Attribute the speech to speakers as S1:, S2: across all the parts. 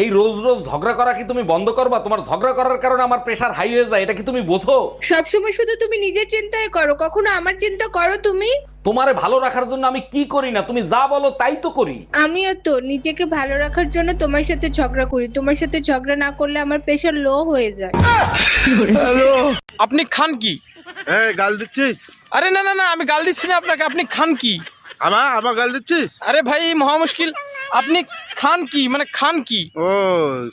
S1: এই রোজ রোজ ঝগড়া করা কি তুমি বন্ধ করবা? তোমার ঝগড়া করার কারণে আমার প্রেশার হাই হয়ে যায় এটা কি তুমি বোঝো?
S2: সবসময় শুধু তুমি নিজের চিন্তায় করো কখনো আমার চিন্তা করো তুমি?
S1: তোমারে ভালো রাখার জন্য আমি কি করি না? তুমি যা বলো তাই তো করি।
S2: আমিও তো নিজেকে ভালো রাখার জন্য তোমার সাথে ঝগড়া করি। তোমার সাথে ঝগড়া না করলে আমার প্রেশার লো হয়ে যায়।
S3: আপনি খান কি?
S4: এই গাল দিচ্ছিস?
S3: আরে না না না আমি গাল দিচ্ছি না আপনাকে আপনি খান কি?
S4: আমার আমার গাল দিচ্ছিস?
S3: আরে ভাই মহা মুশকিল। আপনি খান কি? মানে খান কি?
S4: ও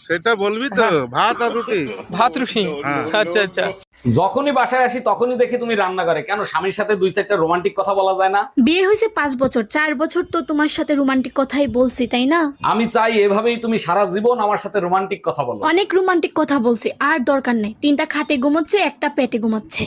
S4: সেটা বলবি তো। ভাত আর রুটি?
S3: ভাত রুটি। আচ্ছা আচ্ছা।
S1: যখনই বাসায় আসি তখনই দেখি তুমি রান্না করে। কেন? স্বামীর সাথে দুই চারটা রোমান্টিক কথা বলা যায় না?
S5: বিয়ে হয়েছে পাঁচ বছর। চার বছর তো তোমার সাথে রোমান্টিক কথাই বলছি তাই না?
S1: আমি চাই এভাবেই তুমি সারা জীবন আমার সাথে রোমান্টিক কথা বলো।
S5: অনেক রোমান্টিক কথা বলছি আর দরকার নেই। তিনটা খাটে ঘুমাচ্ছে একটা পেটে ঘুমাচ্ছে।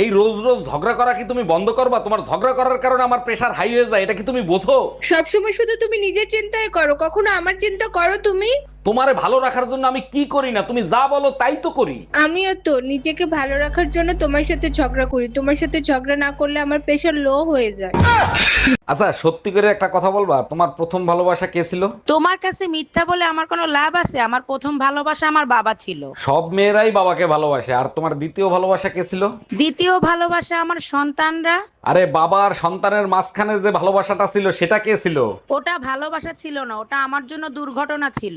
S1: এই রোজ রোজ ঝগড়া করা কি তুমি বন্ধ করবা? তোমার ঝগড়া করার কারণে আমার প্রেশার হাই হয়ে যায়, এটা কি তুমি বোঝো?
S2: সবসময় শুধু তুমি নিজের চিন্তায় করো, কখনো আমার চিন্তা করো তুমি?
S1: তোমারে ভালো রাখার জন্য আমি কি করি না? তুমি যা বলো তাই তো করি।
S2: আমিও তো নিজেকে ভালো রাখার জন্য তোমার সাথে ঝগড়া করি। তোমার সাথে ঝগড়া না করলে আমার প্রেশার লো হয়ে যায়।
S1: আচ্ছা সত্যি করে একটা কথা বলবা? তোমার প্রথম ভালোবাসা কে ছিল?
S6: তোমার কাছে মিথ্যা বলে আমার কোনো লাভ আছে? আমার প্রথম ভালোবাসা আমার বাবা ছিল।
S1: সব মেয়েরাই বাবাকে ভালোবাসে। আর তোমার দ্বিতীয় ভালোবাসা কে ছিল?
S6: দ্বিতীয় ভালোবাসা আমার সন্তানরা।
S1: আরে বাবা আর সন্তানের মাঝখানে যে ভালোবাসাটা ছিল সেটা কে ছিল?
S6: ওটা ভালোবাসা ছিল না ওটা আমার জন্য দুর্ঘটনা ছিল।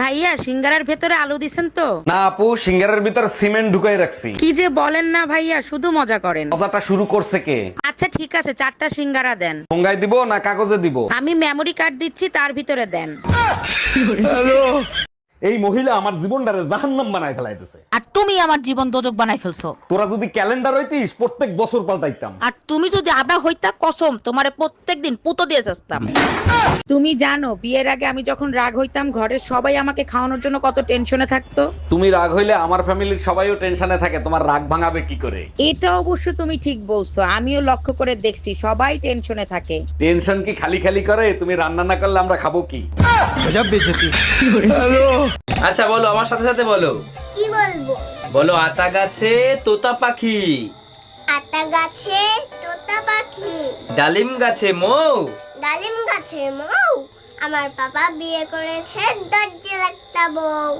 S6: ভাইয়া সিঙ্গারার ভেতরে আলু দিছেন তো?
S1: না আপু সিঙ্গারের ভিতর সিমেন্ট ঢুকাই রাখছি।
S6: কি যে বলেন না ভাইয়া শুধু মজা করেন।
S1: কথাটা শুরু করছে কে?
S6: আচ্ছা ঠিক আছে চারটা সিঙ্গারা দেন।
S1: ভঙ্গাই দিব না কাগজে দিব?
S6: আমি মেমরি কার্ড দিচ্ছি তার ভিতরে দেন।
S1: এই মহিলা আমার জীবনটারে জাহান্নাম বানায় ফেলাইতেছে।
S6: আর তুমি আমার জীবন দোজক বানাই ফেলছো।
S1: তোরা যদি ক্যালেন্ডার হইতিস প্রত্যেক বছর পাল্টাইতাম।
S6: আর তুমি যদি আদা হইতা কসম তোমারে প্রত্যেকদিন পুতো দিয়ে যাস্তাম তুমি জানো বিয়ের আগে আমি যখন রাগ হইতাম ঘরের সবাই আমাকে খাওয়ানোর জন্য কত টেনশনে থাকতো?
S1: তুমি রাগ হইলে আমার ফ্যামিলির সবাইও টেনশনে থাকে তোমার রাগ ভাঙাবে কি করে?
S6: এটা অবশ্য তুমি ঠিক বলছো আমিও লক্ষ্য করে দেখছি সবাই টেনশনে থাকে।
S1: টেনশন কি খালি খালি করে? তুমি রান্না না করলে আমরা খাব কি?
S7: আচ্ছা বলো আমার সাথে সাথে বলো।
S8: কি বলব?
S7: বলো আতা গাছে তোতা পাখি।
S8: আতা গাছে তোতা পাখি।
S7: ডালিম গাছে মৌ।
S8: ডালিম গাছে মৌ? আমার বাবা বিয়ে করেছে দরজা একটা বউ।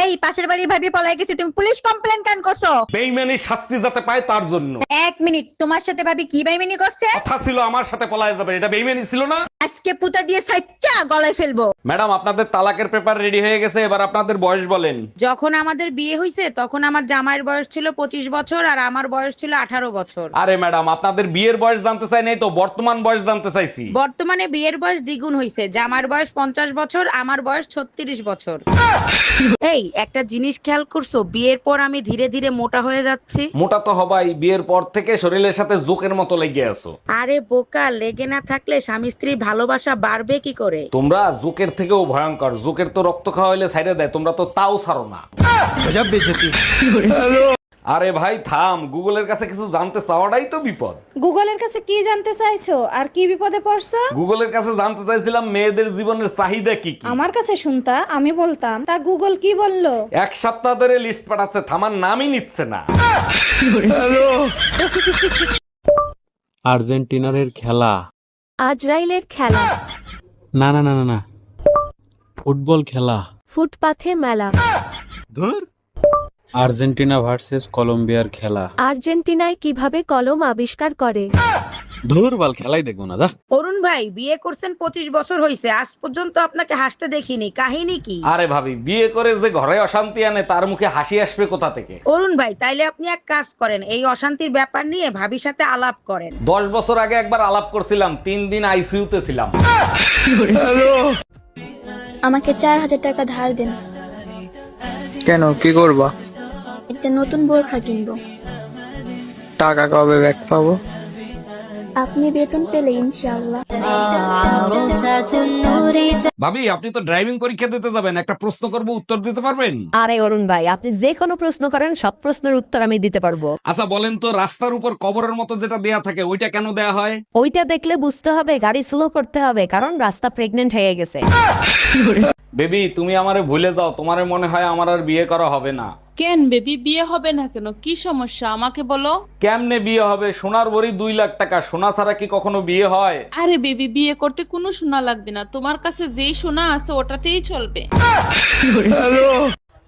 S9: এই পাশের বাড়ির ভাবি পলাই গেছে তুমি পুলিশ কমপ্লেন কেন করছ?
S1: বেইমানি শাস্তি যাতে পায় তার জন্য।
S9: এক মিনিট তোমার সাথে ভাবি কি বাইমিনি করছে?
S1: কথা ছিল আমার সাথে পলায় যাবে এটা বেইমানি ছিল না?
S9: আজকে পুতা দিয়ে সাইচ্চা গলায় ফেলব।
S1: ম্যাডাম আপনাদের তালাকের পেপার রেডি হয়ে গেছে এবার আপনাদের বয়স বলেন।
S6: যখন আমাদের বিয়ে হয়েছে তখন আমার জামাইয়ের বয়স ছিল পঁচিশ বছর আর আমার বয়স ছিল আঠারো বছর।
S1: আরে ম্যাডাম আপনাদের বিয়ের বয়স জানতে চাই নাই তো বর্তমান বয়স জানতে চাইছি।
S6: বর্তমানে বিয়ের বয়স দ্বিগুণ হয়েছে জামার বয়স পঞ্চাশ বছর আমার বয়স ছত্রিশ বছর। এই একটা জিনিস খেয়াল করছ? বিয়ের পর আমি ধীরে ধীরে মোটা হয়ে যাচ্ছি।
S1: মোটা তো হবাই বিয়ের পর থেকে শরীরের সাথে জোকের মতো লেগে আছো।
S6: আরে বোকা লেগে না থাকলে স্বামী স্ত্রীর ভালোবাসা বাড়বে কি করে?
S1: তোমরা জোকের থেকেও ভয়ঙ্কর। জোকের তো রক্ত খাওয়া হইলে ছাইড়ে দেয় তোমরা তো তাও ছাড়ো না। আরে ভাই থাম গুগলের কাছে কিছু জানতে চাওয়াটাই তো বিপদ।
S10: গুগলের কাছে কি জানতে চাইছো? আর কি বিপদে পড়ছো?
S1: গুগলের কাছে জানতে চাইছিলাম মেয়েদের জীবনের চাহিদা কি কি।
S10: আমার কাছে শুনতা আমি বলতাম তা গুগল কি বলল?
S1: এক সপ্তাহ ধরে লিস্ট পাঠাচ্ছে থামার নামই নিচ্ছে না।
S11: আর্জেন্টিনারের খেলা।
S5: আজরাইলের খেলা।
S11: না না না না না। ফুটবল খেলা।
S5: ফুটপাথে মেলা।
S11: আর্জেন্টিনা ভার্সেস কলম্বিয়ার খেলা।
S5: আর্জেন্টিনায় কীভাবে কলম আবিষ্কার করে?
S11: ধুর বাল খেলাই দেখব না যা।
S6: অরুণ ভাই বিয়ে করছেন পঁচিশ বছর হয়েছে আজ পর্যন্ত আপনাকে হাসতে দেখিনি কাহিনী কি?
S1: আরে ভাবি বিয়ে করে যে ঘরে অশান্তি আনে তার মুখে হাসি আসবে কোথা থেকে?
S6: অরুণ ভাই তাইলে আপনি এক কাজ করেন এই অশান্তির ব্যাপার নিয়ে ভাবির সাথে আলাপ করেন।
S1: দশ বছর আগে একবার আলাপ করছিলাম তিন দিন আইসিইউতে ছিলাম।
S5: আমাকে চার হাজার টাকা ধার দেন।
S3: কেন কি করবা?
S5: একটা নতুন বোরখা কিনবো।
S3: টাকা কবে ব্যাক পাবো?
S5: আপনি বেতন পেলে ইনশাআল্লাহ।
S1: ভাবি আপনি তো ড্রাইভিং পরীক্ষা দিতে যাবেন একটা প্রশ্ন করব উত্তর দিতে পারবেন?
S9: আরে অরুণ ভাই আপনি যে কোনো প্রশ্ন করেন সব প্রশ্নের উত্তর আমি দিতে পারব।
S1: আচ্ছা বলেন তো রাস্তার উপর কবরের মতো যেটা দেয়া থাকে ওইটা কেন দেয়া হয়?
S9: ওইটা দেখলে বুঝতে হবে গাড়ি স্লো করতে হবে কারণ রাস্তা প্রেগনেন্ট হয়ে গেছে।
S1: বেবি তুমি আমারে ভুলে যাও। তোমার মনে হয় আমার আর বিয়ে করা হবে না।
S10: কেন বেবি বিয়ে হবে না কেন? কি সমস্যা? আমাকে বলো।
S1: কেমনে বিয়ে হবে? সোনার ভরি দুই লাখ টাকা। সোনা ছাড়া কি কখনো বিয়ে হয়?
S10: আরে বেবি বিয়ে করতে কোনো সোনা লাগবে না। তোমার কাছে যেই সোনা আছে ওটাতেই চলবে।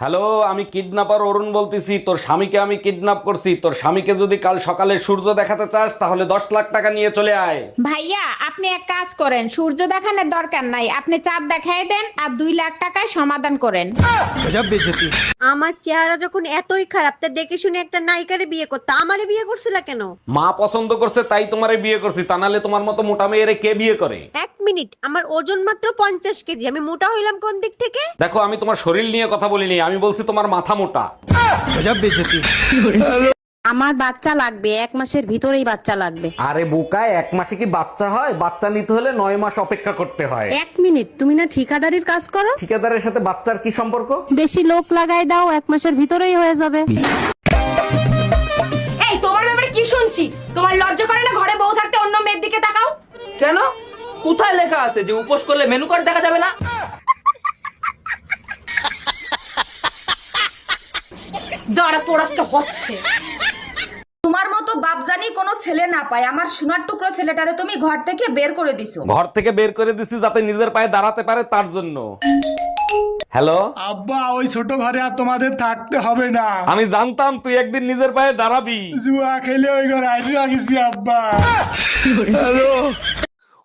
S1: আমি কিডন্যাপার অরুণ বলতেছি। তোর স্বামীকে আমি কিডন্যাপ করছি। তোর স্বামীকে যদি কাল সকালে সূর্য দেখাতে চাস তাহলে দশ লাখ টাকা নিয়ে চলে আয়।
S6: ভাইয়া আপনি এক কাজ করেন। সূর্য দেখানোর দরকার নাই। আপনি চাঁদ দেখাই দেন আর দুই লাখ টাকায় সমাধান করেন।
S9: আমার চেহারা যখন এতই খারাপ তা দেখে শুনে একটা নায়িকারে বিয়ে করতে। আমারে বিয়ে করছিলা কেন?
S1: মা পছন্দ করছে তাই তোমারে বিয়ে করছি। তা নাহলে তোমার মতো মোটা মেয়েরে কে বিয়ে করে?
S9: এক মিনিট আমার ওজন মাত্র পঞ্চাশ কেজি আমি মোটা হইলাম কোন দিক থেকে?
S1: দেখো আমি তোমার শরীর নিয়ে কথা বলিনি আমি বলছি তোমার মাথা মোটা।
S6: আমার বাচ্চা লাগবে এক মাসের ভিতরেই বাচ্চা লাগবে।
S1: আরে বোকায় এক মাসে কি বাচ্চা হয়? বাচ্চা নিতে হলে নয় মাস অপেক্ষা করতে হয়।
S6: এক মিনিট তুমি না ঠিকাদারির কাজ করো?
S1: ঠিকাদারের সাথে বাচ্চার কি সম্পর্ক?
S6: বেশি লোক লাগাই দাও এক মাসের ভিতরেই হয়ে যাবে। এই তোমার ব্যাপারে কি শুনছি? তোমার লজ্জা করে না ঘরে বউ থাকতে অন্য মেয়ের দিকে তাকাও?
S7: কেন? কোথায় লেখা আছে যে উপোস করলে মেনু কার্ড দেখা যাবে না?
S6: দাঁড়া তোর আজকে হচ্ছে। তোমার মতো বাপজানি কোনো ছেলে না পায়। আমার সোনার টুকরো ছেলেটারে তুমি ঘর থেকে বের করে দিছো।
S1: ঘর থেকে বের করে দিছি যাতে নিজের পায়ে দাঁড়াতে পারে তার জন্য। হ্যালো
S3: আব্বা ওই ছোট ঘরে আর তোমাদের থাকতে হবে না।
S1: আমি জানতাম তুই একদিন নিজের পায়ে দাঁড়াবি।
S3: জুয়া খেলে ওই ঘরে আইডি রাখিছি আব্বা।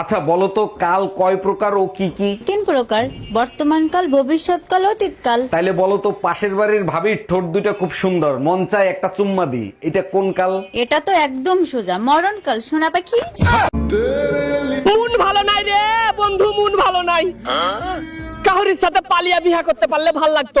S1: আচ্ছা বলো তো কাল কয় প্রকার ও কি কি?
S10: তিন প্রকার। বর্তমান কাল ভবিষ্যৎ কাল অতীতকাল
S1: তাইলে বলো তো পাশের বাড়ির ভাবির ঠোঁট দুটো খুব সুন্দর মন চায় একটা চুম্মা দি। এটা কোন কাল?
S10: এটা তো একদম সোজা মরণ কাল শোনা পাখি।
S3: মন ভালো নাই রে বন্ধু মন ভালো নাই। কাহরির সাথে পালিয়া বিয়া করতে পারলে ভালো লাগতো।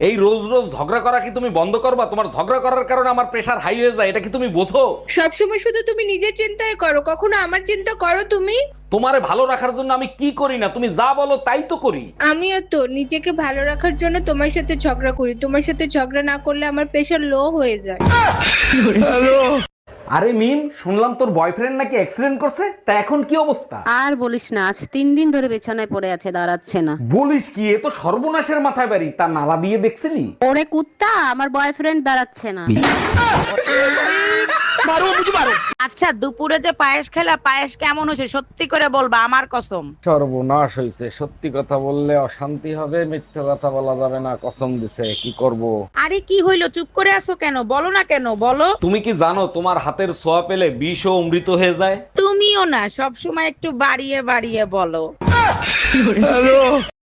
S1: এই রোজ রোজ ঝগড়া করা কি তুমি বন্ধ করবা? তোমার ঝগড়া করার কারণে আমার প্রেশার হাই হয়ে যায় এটা কি তুমি বোঝো?
S2: সবসময় শুধু তুমি নিজের চিন্তায় করো কখনো আমার চিন্তা করো তুমি?
S1: তোমারে ভালো রাখার জন্য আমি কি করি না? তুমি যা বলো তাই তো করি।
S2: আমিও তো নিজেকে ভালো রাখার জন্য তোমার সাথে ঝগড়া করি। তোমার সাথে ঝগড়া না করলে আমার প্রেশার লো হয়ে যায়।
S1: আরে মিম শুনলাম তোর বয়ফ্রেন্ড নাকি অ্যাক্সিডেন্ট করছে তা এখন কি অবস্থা?
S6: আর বলিস না আজ তিন দিন ধরে বিছানায় পড়ে আছে দাঁড়াচ্ছে না।
S1: বলিস কি এ তো সর্বনাশের মাথায় বাড়ি তা নালা দিয়ে দেখছিলি?
S6: ওরে কুত্তা আমার বয়ফ্রেন্ড দাঁড়াচ্ছে না। আচ্ছা দুপুরে যে পায়েস খেলা পায়েস কেমন হয়েছে? সত্যি করে বলবা আমার কসম।
S1: সর্বনাশ হয়েছে। সত্যি কথা বললে অশান্তি হবে মিথ্যে কথা বলা যাবে না কসম দিছে কি করব?
S6: আরে কি হইল? চুপ করে আছো কেন? বলো না কেন বলো।
S1: তুমি কি জানো তোমার হাতের ছোঁয়া পেলে বিষ ও অমৃত হয়ে যায়?
S6: তুমিও না সব সময় একটু বাড়িয়ে বাড়িয়ে বলো।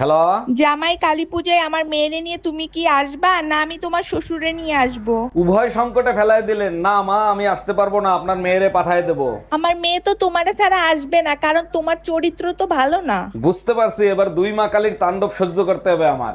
S1: হ্যালো
S10: জামাই কালী পূজায় আমার মেয়েরে নিয়ে তুমি কি আসবা? না আমি তোমার শ্বশুরে নিয়ে আসব।
S1: উভয় সংকটে ফেলায় দিলেন। না মা আমি আসতে পারব না আপনার মেয়েরে পাঠায় দেব।
S10: আমার মেয়ে তো তোমার ছাড়া আসবে না কারণ তোমার চরিত্র তো ভালো না।
S1: বুঝতে পারছি এবার দুই মা কালীর তাণ্ডব সহ্য করতে হবে আমার।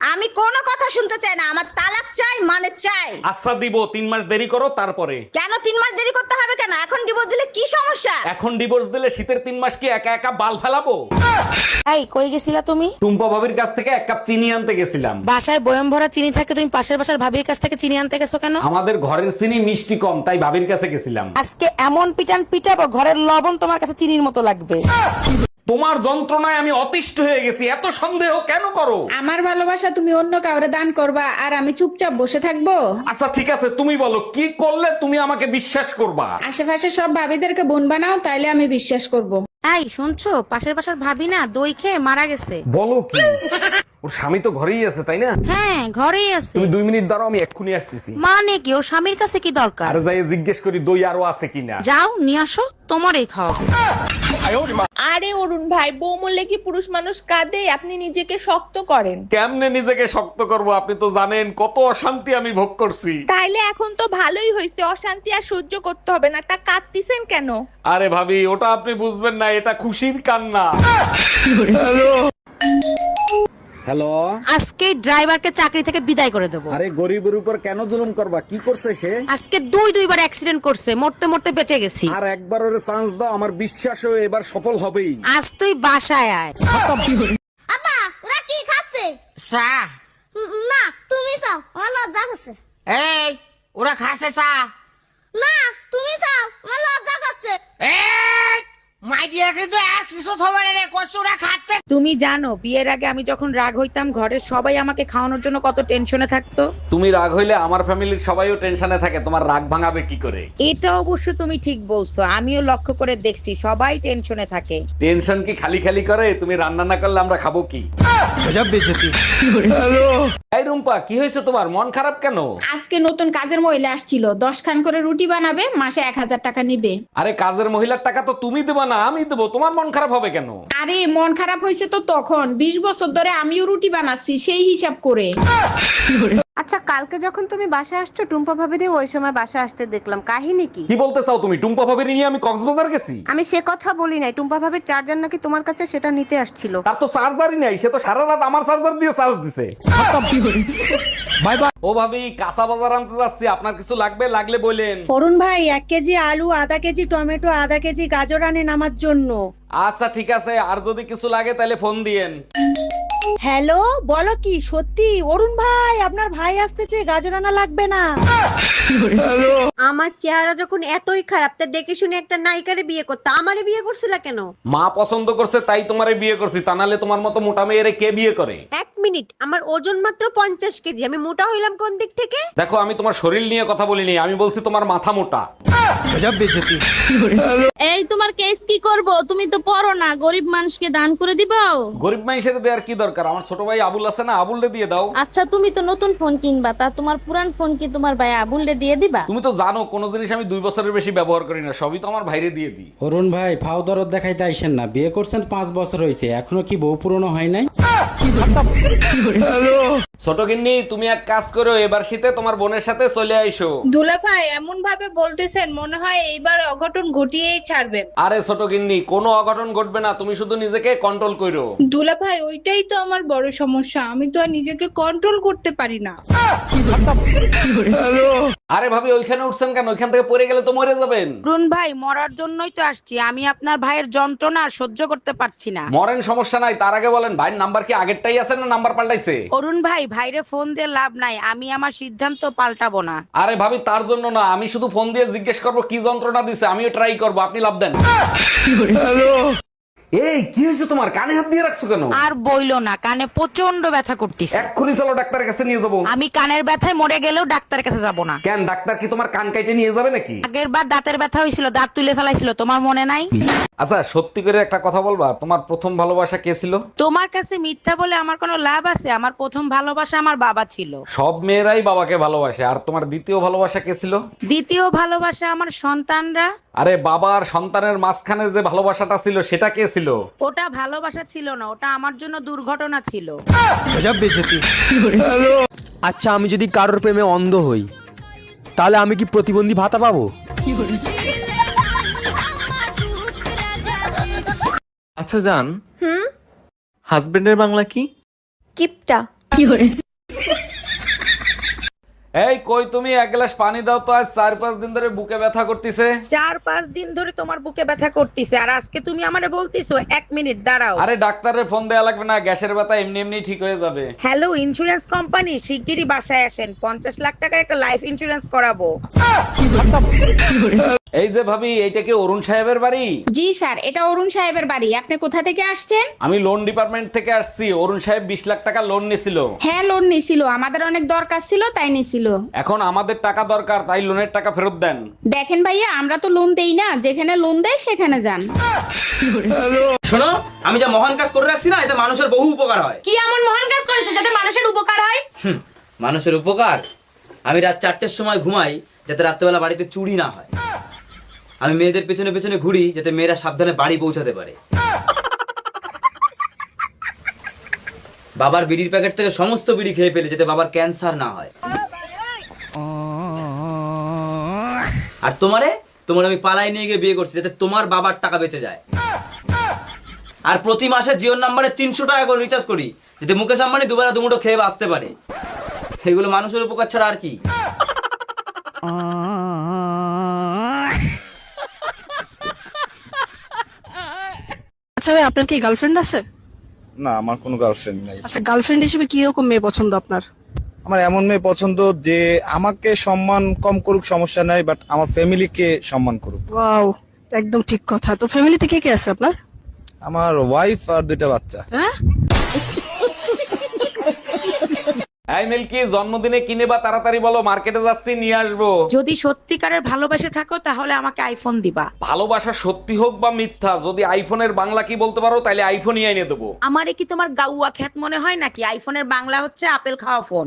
S12: আমি কোনো কথা শুনতে চাই না আমার তালাক চাই মানে চাই।
S1: আচ্ছা দিব তিন মাস দেরি করো তারপরে।
S12: কেন তিন মাস দেরি করতে হবে কেন? এখন ডিভোর্স দিলে কি সমস্যা?
S1: এখন ডিভোর্স দিলে শীতের তিন মাস কি একা একা বাল ফেলাবো?
S6: এই কই গেছিলা তুমি?
S1: টুম্পা ভাবির কাছ থেকে এক কাপ চিনি আনতে গেছিলাম।
S6: বাসায় বয়ম ভরা চিনি থাকে তুমি পাশের বাসার ভাবির কাছ থেকে চিনি আনতে গেছো কেন?
S1: আমাদের ঘরের চিনি মিষ্টি কম তাই ভাবির কাছে গেছিলাম।
S6: আজকে এমন পিটান পিটাবো ঘরের লবণ তোমার কাছে চিনির মতো লাগবে।
S1: তোমার যন্ত্রণায় আমি অতিষ্ঠ হয়ে গেছি এত সন্দেহ কেন করো?
S13: আমার ভালোবাসা তুমি অন্য কাউরে দান করবা আর আমি চুপচাপ বসে থাকব?
S1: আচ্ছা ঠিক আছে তুমি বলো কি করলে তুমি আমাকে বিশ্বাস করবা?
S13: আশেপাশে সব ভাবিদেরকে বোন বানাও তাইলে আমি বিশ্বাস করব।
S6: এই শুনছো? পাশের বাসার ভাবি না দই খেয়ে মারা গেছে।
S1: বলো কি? ওর স্বামী তো ঘরেই আছে তাই না?
S6: হ্যাঁ ঘরেই আছে।
S1: তুমি দুই মিনিট দাঁড়াও আমি এক্ষুনি আসতেছি।
S6: মানে কি ওর স্বামীর কাছে কি দরকার?
S1: আর যাই জিজ্ঞেস করি দই আরও আছে কিনা।
S6: যাও নিয়ে আসো তোমারই খাওয়াবো।
S10: আরে অরুণ ভাই বউ মরলে কি পুরুষ মানুষ কাঁদে? আপনি নিজেকে শক্ত করেন।
S1: কেমনে নিজেকে শক্ত করব? আপনি তো জানেন কত অশান্তি আমি ভোগ করছি।
S10: তাইলে এখন তো ভালোই হয়েছে অশান্তি আর সহ্য করতে হবে না। তা কাঁদতিছেন কেন?
S1: আরে ভাবি ওটা আপনি বুঝবেন না এটা খুশির কান্না। হ্যালো?
S6: আজকে ড্রাইভারকে চাকরি থেকে বিদায় করে দেবো।
S1: আরে গরিবের উপর কেন জুলুম করবা? কি করছে সে?
S6: আজকে দুই দুইবার অ্যাক্সিডেন্ট করছে মরতে মরতে বেঁচে গেছি।
S1: আর একবার ওরে চান্স দাও আমার বিশ্বাস ও এবার সফল হবেই।
S6: আজ তুই বাসায় আয়।
S14: আব্বা ওরা কি খাচ্ছে?
S6: চা।
S14: না তুমি চাও আমার লজ্জা করছে।
S6: এই ওরা খাচ্ছে চা।
S14: না তুমি চাও আমার লজ্জা করছে।
S6: তুমি জানো বিয়ের আগে আমি যখন রাগ হইতাম ঘরের সবাই আমাকে খাওয়ানোর জন্য কত টেনশনে থাকতো।
S1: তুমি রাগ হইলে আমার ফ্যামিলির সবাইও টেনশনে থাকে তোমার রাগ ভাঙাবে কি করে?
S6: এটা অবশ্য তুমি ঠিক বলছো আমিও লক্ষ্য করে দেখছি সবাই টেনশনে থাকে।
S1: টেনশন কি খালি খালি করে? তুমি রান্না না করলে আমরা খাব কি? রুম্পা কি হয়েছে তোমার? মন খারাপ কেন?
S13: আজকে নতুন কাজের মহিলা আসছিল। দশ খান করে রুটি বানাবে মাসে এক হাজার টাকা নিবে।
S1: আরে কাজের মহিলার টাকা তো তুমি দেবা না আমি দেবো। তোমার মন খারাপ হবে কেন?
S13: আরে মন খারাপ হয়েছে তো তখন। বিশ বছর ধরে আমিও রুটি বানাচ্ছি সেই হিসাব করে।
S12: আচ্ছা কালকে যখন তুমি বাসা আসছো টুম্পা ভাবিরে ওই সময় বাসা আসতে দেখলাম। কাহিনী কি?
S1: কি বলতে চাও তুমি? টুম্পা ভাবির নিয়ে আমি কক্সবাজার গেছি?
S12: আমি সে কথা বলি নাই। টুম্পা ভাবির চার্জার নাকি তোমার কাছে সেটা নিতে আসছিল।
S1: তার তো চার্জারই নাই। সে তো সারা রাত আমার চার্জার দিয়ে চার্জ দিছে। বাই বাই ও ভাবি কাঁচা বাজার আনতে যাচ্ছি। আপনার কিছু লাগবে? লাগলে বলেন।
S12: অরুণ ভাই এক কেজি আলু আধা কেজি টমেটো আধা কেজি গাজর আনেন আমার জন্য।
S1: আচ্ছা ঠিক আছে। আর যদি কিছু লাগে তাহলে ফোন দিয়েন।
S12: হ্যালো বলো কি সত্যি? অরুণ ভাই আপনার ভাই আসতেছে গাজর আনা লাগবে না। আমার চেহারা যখন এতই খারাপ তা দেখে শুনে একটা নায়িকারে বিয়ে করতে আমারে বিয়ে করছিল কেন?
S1: মা পছন্দ করছে তাই তোমারে বিয়ে করছি তা নাহলে তোমার মতো মোটা মেয়েরে কে বিয়ে করে?
S12: এক মিনিট আমার ওজন মাত্র পঞ্চাশ কেজি আমি মোটা হইলাম কোন দিক থেকে?
S1: দেখো আমি তোমার শরীর নিয়ে কথা বলিনি আমি বলছি তোমার মাথা মোটা।
S15: এই তোমার কেস কি করব? তুমি তো পড়ো না গরিব মানুষকে দান করে দিবাও
S1: গরিব মানুষের দেওয়ার কি দরকার? আমার ছোট ভাই আবুল আছে না আবুলরে দিয়ে দাও।
S15: আচ্ছা তুমি তো নতুন ফোন কিনবা তা তোমার পুরান ফোন কি তোমার ভাই আবুললে দিয়ে দিবা?
S1: তুমি তো জানো কোন জিনিস আমি দুই বছরের বেশি ব্যবহার করি না সবই তো আমার ভাইরে দিয়ে দিই।
S16: অরুণ ভাই ফাও দরদ দেখাইতে আইসেন না। বিয়ে করছেন পাঁচ বছর হয়েছে এখনও কি বউ পুরনো হয় নাই?
S1: ছোট গিন্নি তুমি এক কাজ করো এবার শীতে তোমার বোনের সাথে চলে আইসো।
S2: দুলা ভাই এমন ভাবে বলতেছেন মনে হয় এইবার অঘটন ঘটিয়েই ছাড়বেন।
S1: আরে ছোট গিন্নি কোনো অঘটন ঘটবে না তুমি শুধু নিজেকে কন্ট্রোল করো
S2: দুলা ভাই ওইটাই তো আমার বড় সমস্যা আমি তো আর নিজেকে কন্ট্রোল করতে পারি না।
S1: আরে ভাবি ওইখানে উঠছেন কেন? ওইখান থেকে পড়ে গেলে তো মরে যাবেন।
S6: অরুণ ভাই মরার জন্যই তো আসছি। আমি আপনার ভাইয়ের যন্ত্রণা আর সহ্য করতে পারছি না।
S1: মরেন সমস্যা নাই তার আগে বলেন ভাইয়ের নাম্বার কি আগেরটাই আছে না নাম্বার পাল্টাইছে?
S6: অরুণ ভাই ভাইরে ফোন দিয়ে লাভ নাই। আমি আমার সিদ্ধান্ত পাল্টাবো না।
S1: আরে ভাবি তার জন্য না আমি শুধু ফোন দিয়ে জিজ্ঞেস করব কি যন্ত্রণা দিছে আমিও ট্রাই করব আপনি লাভ দেন। এই কি হয়েছে তোমার? কানে হাত দিয়ে রাখছো কেন?
S6: আর বইলো না কানে প্রচণ্ড ব্যথা করতেছে।
S1: এক্ষুনি চলো ডাক্তারের কাছে নিয়ে যাব।
S6: আমি কানের ব্যথায় মরে গেলেও ডাক্তারের কাছে যাব না।
S1: কেন ডাক্তার কি তোমার কান কাইটে নিয়ে যাবে নাকি?
S6: আগের বার দাঁতের ব্যথা হয়েছিল দাঁত তুলে ফেলাইছিল তোমার মনে নাই?
S1: আচ্ছা সত্যি করে একটা কথা বলবা তোমার প্রথম ভালোবাসা কে ছিল?
S6: তোমার কাছে মিথ্যা বলে আমার কোনো লাভ আছে? আমার প্রথম ভালোবাসা আমার বাবা ছিল।
S1: সব মেয়েরাই বাবাকে ভালোবাসে আর তোমার দ্বিতীয় ভালোবাসা কে ছিল?
S6: দ্বিতীয় ভালোবাসা আমার সন্তানরা।
S1: আরে বাবার সন্তানের মাঝখানে যে ভালোবাসাটা ছিল সেটা কে ছিল
S6: ওটা ভালোবাসা ছিল না ওটা আমার জন্য দুর্ঘটনা ছিল।
S11: আচ্ছা আমি যদি কারোর প্রেমে অন্ধ হই তাহলে আমি কি প্রতিবন্ধী ভাতা পাবো? আচ্ছা জান।
S10: হুম?
S11: হাজবেন্ডের বাংলা কি?
S10: কিপটা।
S1: এই কই তুমি? এক গ্লাস পানি দাও তো আজ চার পাঁচ দিন ধরে বুকে ব্যথা করতেছে।
S6: চার পাঁচ দিন ধরে তোমার বুকে ব্যথা করতেছে আর আজকে তুমি আমারে বলতেছো এক মিনিট দাঁড়াও।
S1: আরে ডাক্তারের ফোন দেয়া লাগবে না গ্যাসের ব্যথা এমনি এমনি ঠিক হয়ে যাবে।
S6: হ্যালো ইন্স্যুরেন্স কোম্পানি শিগগিরই বাসায় আসেন পঞ্চাশ লাখ টাকার একটা লাইফ ইন্স্যুরেন্স করাবো।
S1: এই যে ভাবি এইটা কি অরুণ সাহেবের বাড়ি?
S2: জি স্যার এটা অরুণ সাহেবের বাড়ি। আপনি কোথা থেকে আসছেন?
S1: আমি লোন ডিপার্টমেন্ট থেকে আসছি। অরুণ সাহেব বিশ লাখ টাকা লোন নিছিল।
S2: হ্যাঁ লোন নিছিল। আমাদের অনেক দরকার ছিল তাই নিছিল
S1: এখন আমাদের টাকা দরকার তাই লোনের টাকা ফেরত দেন।
S2: দেখেন ভাইয়া আমরা তো লোন দেই না যেখানে লোন দেয় সেখানে যান।
S7: শোনো আমি যা মহান কাজ করে রাখছি না এতে মানুষের বহু উপকার হয়।
S10: কি এমন মহান কাজ করেছে যাতে মানুষের উপকার হয়?
S7: মানুষের উপকার? আমি রাত চারটের সময় ঘুমাই যাতে রাত্রেবেলা বাড়িতে চুরি না হয়। আমি মেয়েদের পেছনে পেছনে ঘুরি যাতে মেয়েরা সাবধানে বাড়ি পৌঁছাতে পারে। বাবার বিড়ির প্যাকেট থেকে সমস্ত বিড়ি খেয়ে ফেলে যাতে বাবার ক্যান্সার না হয়। আর তোমারে? তোমার আমি পালাই নিয়ে গিয়ে বিয়ে করছি যাতে তোমার বাবার টাকা বেঁচে যায়। আর প্রতি মাসে জিওর নাম্বারে তিনশো টাকা করে রিচার্জ করি যাতে মুকেশ আম্বানি দুবেলা দুমুটো খেয়ে বাঁচতে পারে। এগুলো মানুষের উপকার ছাড়া আর কি?
S5: আচ্ছা ভাই আপনার কি গার্লফ্রেন্ড আছে?
S4: না আমার কোনো গার্লফ্রেন্ড নাই।
S5: আচ্ছা গার্লফ্রেন্ড হিসেবে কি রকম মেয়ে পছন্দ আপনার?
S4: আমার এমন মেয়ে পছন্দ যে আমাকে সম্মান কম করুক সমস্যা নাই বাট আমার ফ্যামিলিকে সম্মান করুক।
S5: ওয়াও একদম ঠিক কথা। তো ফ্যামিলিতে কে কে আছে আপনার?
S4: আমার ওয়াইফ আর দুইটা বাচ্চা।
S5: হ্যাঁ?
S1: এই মিল্কি জন্মদিনে কিনে বা তাড়াতাড়ি বলো মার্কেটে যাচ্ছি নিয়ে আসব।
S6: যদি সত্যিকারের ভালোবাসে থাকো তাহলে আমাকে আইফোন দিবা।
S1: ভালোবাসা সত্যি হোক বা মিথ্যা যদি আইফোনের বাংলা কি বলতে পারো তাহলে আইফোনই এনে দেবো।
S6: আমারে কি তোমার গাউয়া খ্যাত মনে হয় নাকি? আইফোনের বাংলা হচ্ছে আপেল খাওয়া ফোন